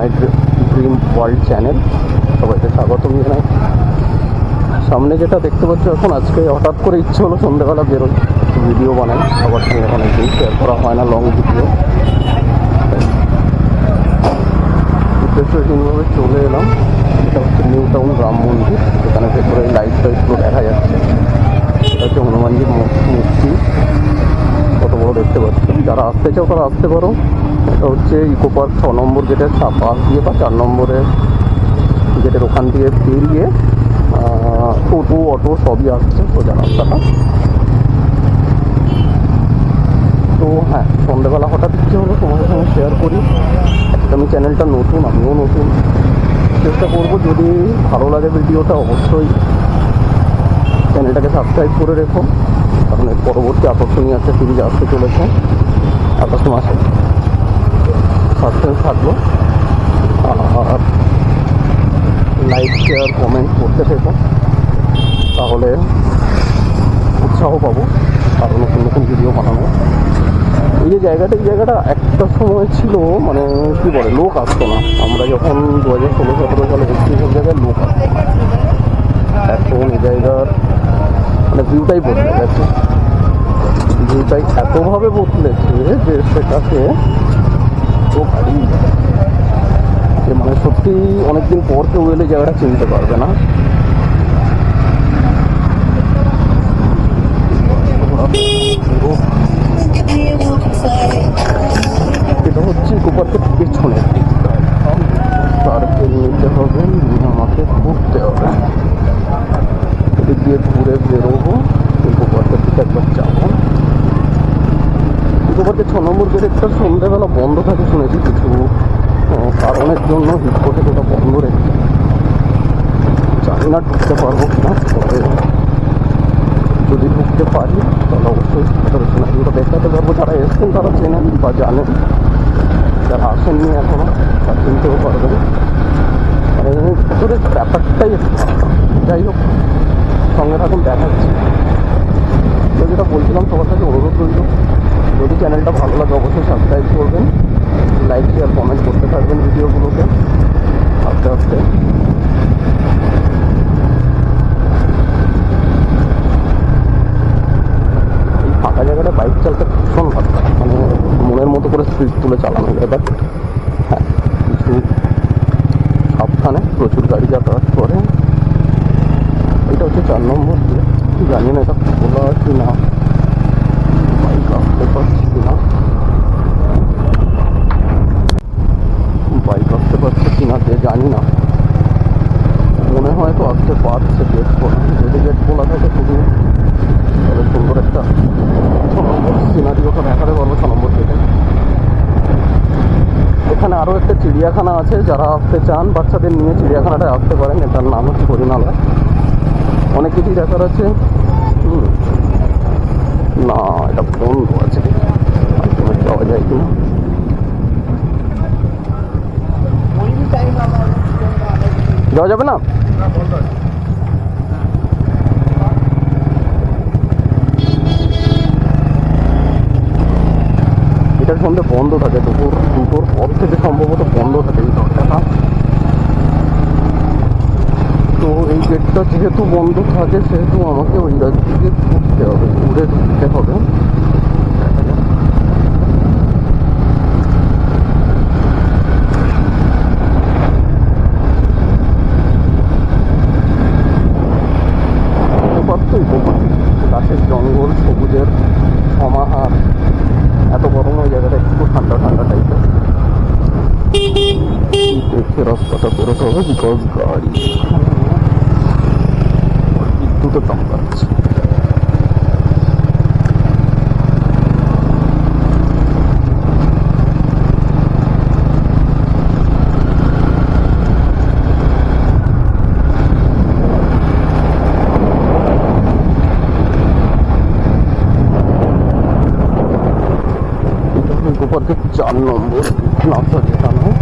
My dream world channel সবাইকে স্বাগতম জানাই। সামনে যেটা দেখতে পাচ্ছ এখন, আজকে হঠাৎ করে ইচ্ছে হলো সন্ধ্যাবেলা বেরোই। ভিডিও বানাই সবার সঙ্গে অনেকদিন শেয়ার করা হয় না লং ভিডিও উদ্দেশ্যহীনভাবে চলে এলাম। এটা হচ্ছে নিউ টাউন রাম মন্দির এখানে ভেতরে লাইট টাইটগুলো দেখা যাচ্ছে। এটা হচ্ছে হনুমানজির মূ- মূর্তি কত বড় দেখতে পাচ্ছি যারা আসতে চাও তারা আসতে পারো। এটা হচ্ছে ইকো পার্ক ছ নম্বর গেটের পাশ দিয়ে বা চার নম্বরের গেটের ওখান দিয়ে বেরিয়ে টোটো, অটো সবই আসছে সোজা রাস্তাটা তো হ্যাঁ সন্ধ্যেবেলা হঠাৎ ইচ্ছে হলো তোমাদের সঙ্গে শেয়ার করি। আমি চ্যানেলটা নতুন, আমিও নতুন। চেষ্টা করব যদি ভালো লাগে ভিডিওটা অবশ্যই চ্যানেলটাকে সাবস্ক্রাইব করে রেখো। কারণ পরবর্তী আকর্ষণীয় একটা সিরিজ আসতে চলেছে। আগস্ট মাসে সাসপেন্স থাকল আর লাইক শেয়ার কমেন্ট করতে থেকো। তাহলে উৎসাহ পাবো আরও নতুন নতুন ভিডিও বানানো এই যে জায়গাটা, এই জায়গাটা একটা সময় ছিল মানে কি বলে, লোক আসতো না। আমরা যখন দু হাজার ষোলো, সতেরো সালে এসেছি সব জায়গায় লোক আসতো এখন এই জায়গার মানে ভিউটাই বদলে গেছে। ভিউটাই এতভাবে বদলেছে যে সেটাকে যে মানে সত্যি অনেকদিন পর কেউ এলে জায়গাটা চিনতে পারবে না। এটা হচ্ছে গোপালকের পেছনের দিকটা সার্কেল নিতে হবে আমাকে ঘুরতে হবে। এদিক দিয়ে ঘুরে বেরোবো গোপালকের দিকে একবার যাব। গোপালকের ছ নম্বর গেটেরটা সন্ধ্যেবেলা বন্ধ থাকে শুনেছি কিছু কারণের জন্য হিট করে ওটা বন্ধ রেখে। জানি না ঢুকতে পারব কিনা, তবে যদি ঢুকতে পারি, তাহলে অবশ্যই সিনারিওটা দেখাতে পারব যারা এসছেন, তারা চেনেন বা জানেন। যারা আসেননি এখনও, তারা চিনতেও পারবেন। ভিতরে ব্যাপারটাই যাই হোক, সঙ্গে থাকুন, দেখাচ্ছি। তো যেটা বলছিলাম, সবার কাছে অনুরোধ রইল। যদি চ্যানেলটা ভালো লাগে, অবশ্যই সাবস্ক্রাইব করবেন। লাইক শেয়ার কমেন্ট করতে থাকবেন ভিডিওগুলোতে। আস্তে আস্তে। এই ফাঁকা জায়গাটা বাইক চালাতে ভীষণ ভালো মানে মনের মতো করে স্পিড তুলে চালানো যায় বাট হ্যাঁ কিছু সাবধানে প্রচুর গাড়ি যাতায়াত করে এটা হচ্ছে চার নম্বর দিয়ে জানি না এটা খোলা কি না বাইক আসতে পারছি কি না বাইক আসতে পারছে কি না যে জানি না মনে হয় তো পারছে গেট গেট খোলা থাকে শুধু তবে সুন্দর একটা ছ নম্বর সিনারিওটা দেখাতে পারব ছ নম্বর থেকে এখানে আরও একটা চিড়িয়াখানা আছে, যারা আসতে চান, বাচ্চাদের নিয়ে চিড়িয়াখানাটায় আসতে পারেন, এটার নাম হচ্ছে হরিণালয় অনেক কিছুই দেখার আছে। না, এটা বন্ধ আছে। যাওয়া যায় কিনা? যাওয়া যাবে না? বন্ধ থাকে দুপুর দুটোর পর থেকে সম্ভবত বন্ধ থাকে এই দরজাটা। তো এই গেটটা যেহেতু বন্ধ থাকে, সেহেতু আমাকে ওই রাত দিকে ঘুরতে হবে ঘুরে ঢুকতে হবে। দেখে রাস্তাটা বেরোতে হবে বিকজ গাড়ি বিদ্যুতের চমকাচ্ছে এটা হলো গোপালকে চার নম্বর নাচা যেখানে বাংলা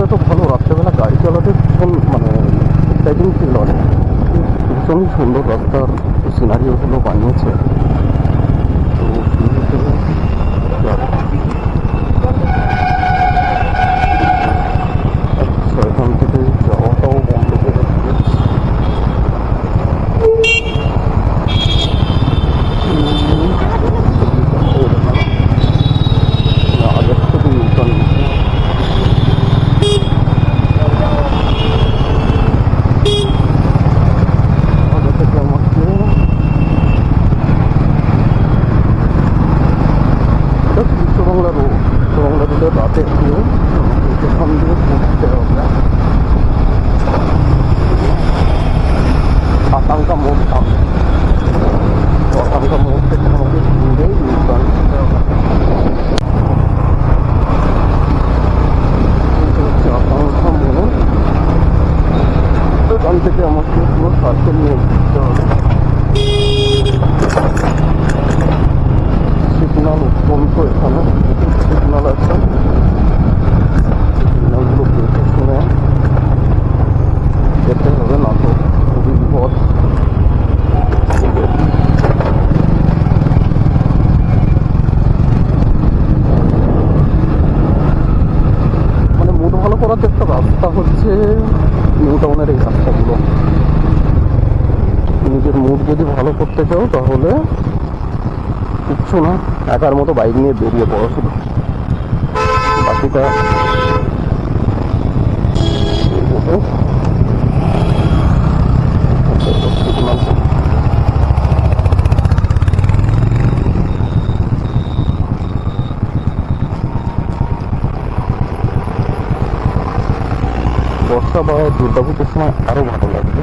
তো এত ভালো রাত্রেবেলা গাড়ি চালাতে ভীষণ মানে এক্সাইটিং ফিল অনেক। ভীষণ সুন্দর রাস্তার সিনারিওগুলো বানিয়েছে। রংলা রোড রংলা রোডে রাতে একটু এখান দিয়ে পড়তে হবে। আতঙ্কা মোড় সামনে আতঙ্কা মোড় থেকে আমাকে ঘুরে নির্মাণ করতে হবে। আতঙ্কা মোড় এখান থেকে আমাকে পুরো সার্কেল নিয়ে ঘুরতে হবে। দেখার মতো বাইক নিয়ে বেরিয়ে পড়ো শুধু। বাকিটা বর্ষা বা দুর্গাপুজোর সময় আরও ভালো লাগবে।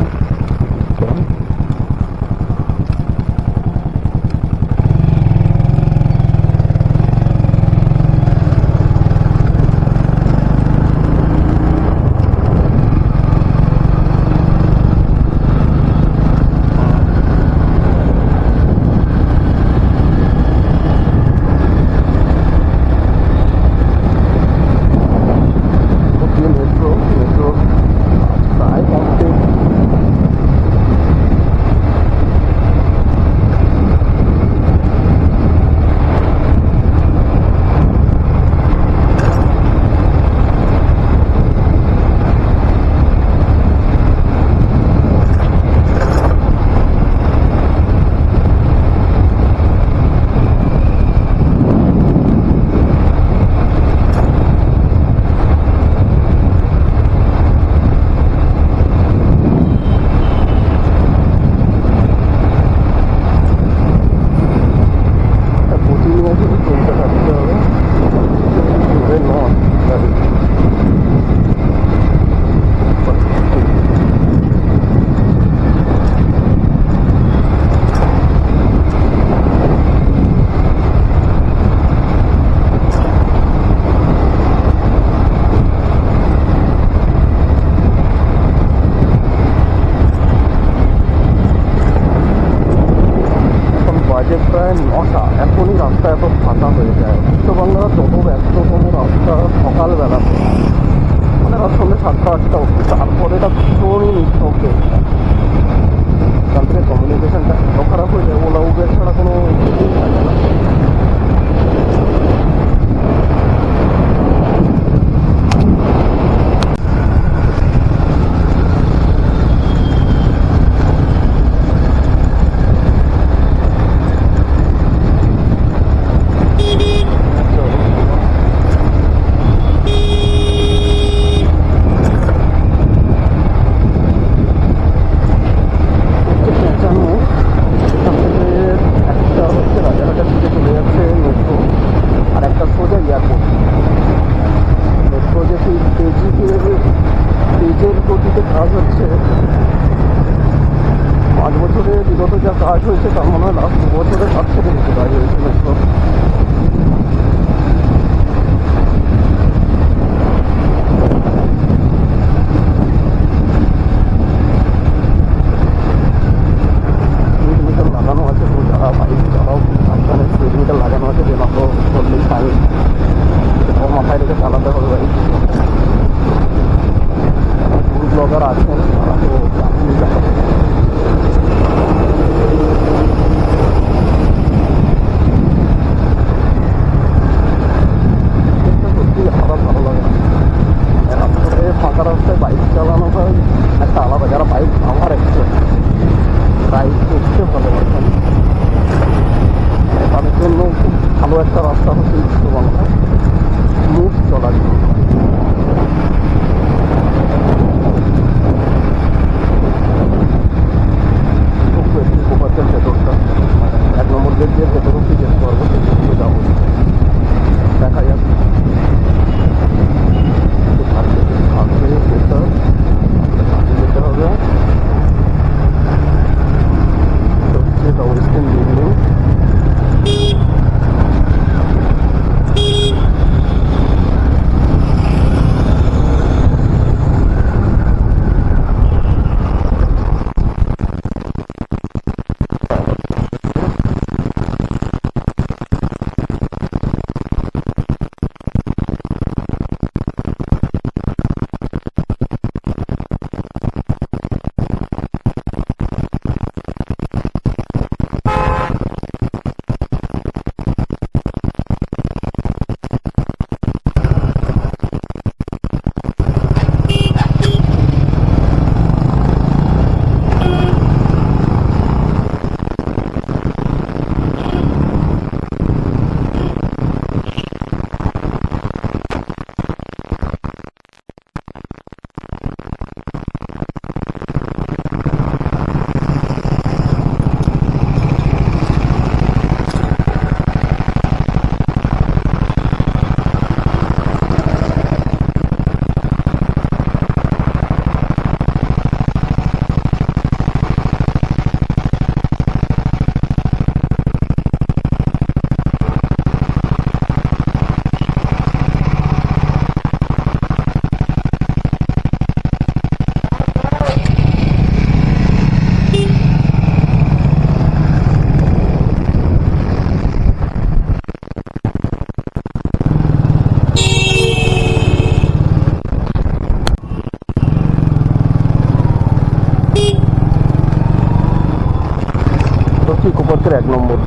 নম্বর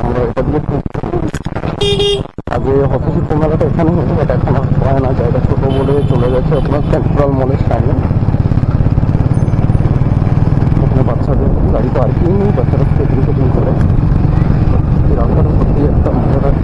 আমরা এটা দিয়ে আগে অফিসে কেনাকাটা এখানে হতো বাট এখন হয় না। জায়গা ছোটো বলে চলে গেছে আপনার সেন্ট্রাল মলের সামনে ওখানে বাচ্চাদের গাড়ি তো আর কি নেই, বাচ্চারা সেটিং সেটিং করে। রাস্তাটা সত্যি একটা মজার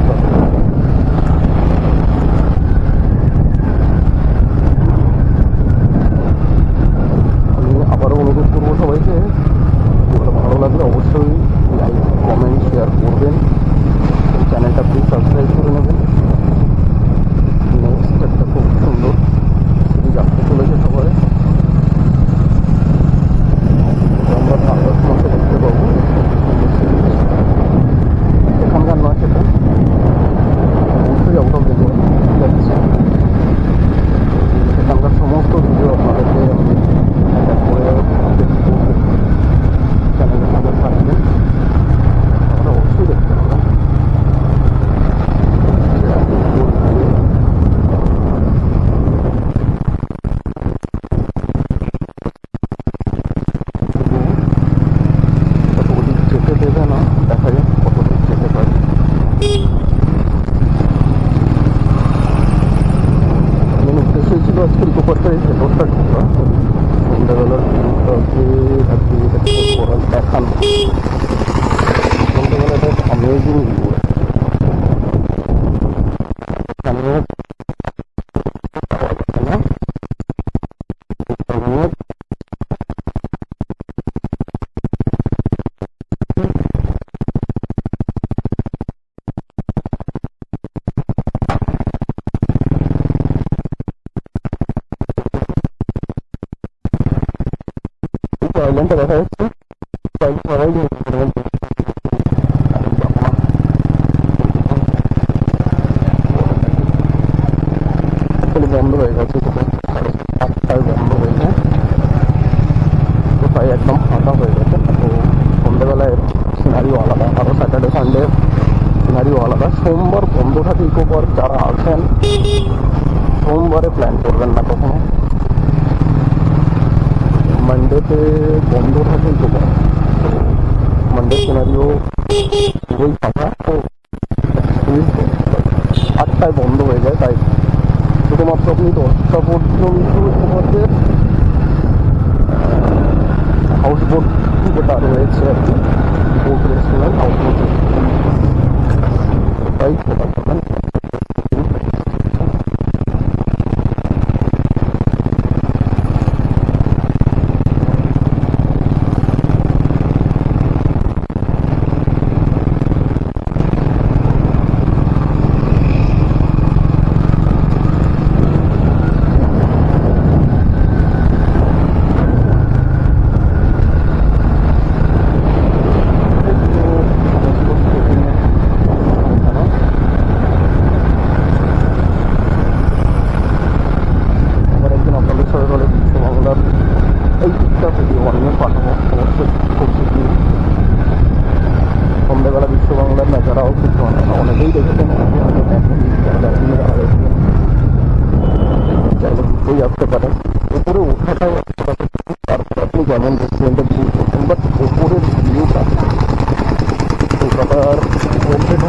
Hello? সোমবার যারা আছেন, সোমবারে প্ল্যান করবেন না কখনো। মানডেতে বন্ধ থাকেন তো মানডে সিনারিও খুবই ফাঁকা। তো আটটায় বন্ধ হয়ে যায়, তাই শুধুমাত্র আপনি দশটা পর্যন্ত তোমাদের হাউস বোট যেটা রয়েছে আর কি বোট রেস্টুরেন্ট হাউস বোট তাই সেটা করবেন।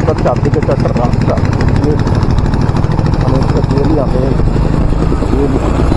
ਨੰਬਰ ਚਾਰ ਦੇ ਚੱਕਰ ਰਾਸਤਾ ਇਹ ਹਮੇਸ਼ਾ ਜਿਹੜੀ ਆਵੇ ਇਹ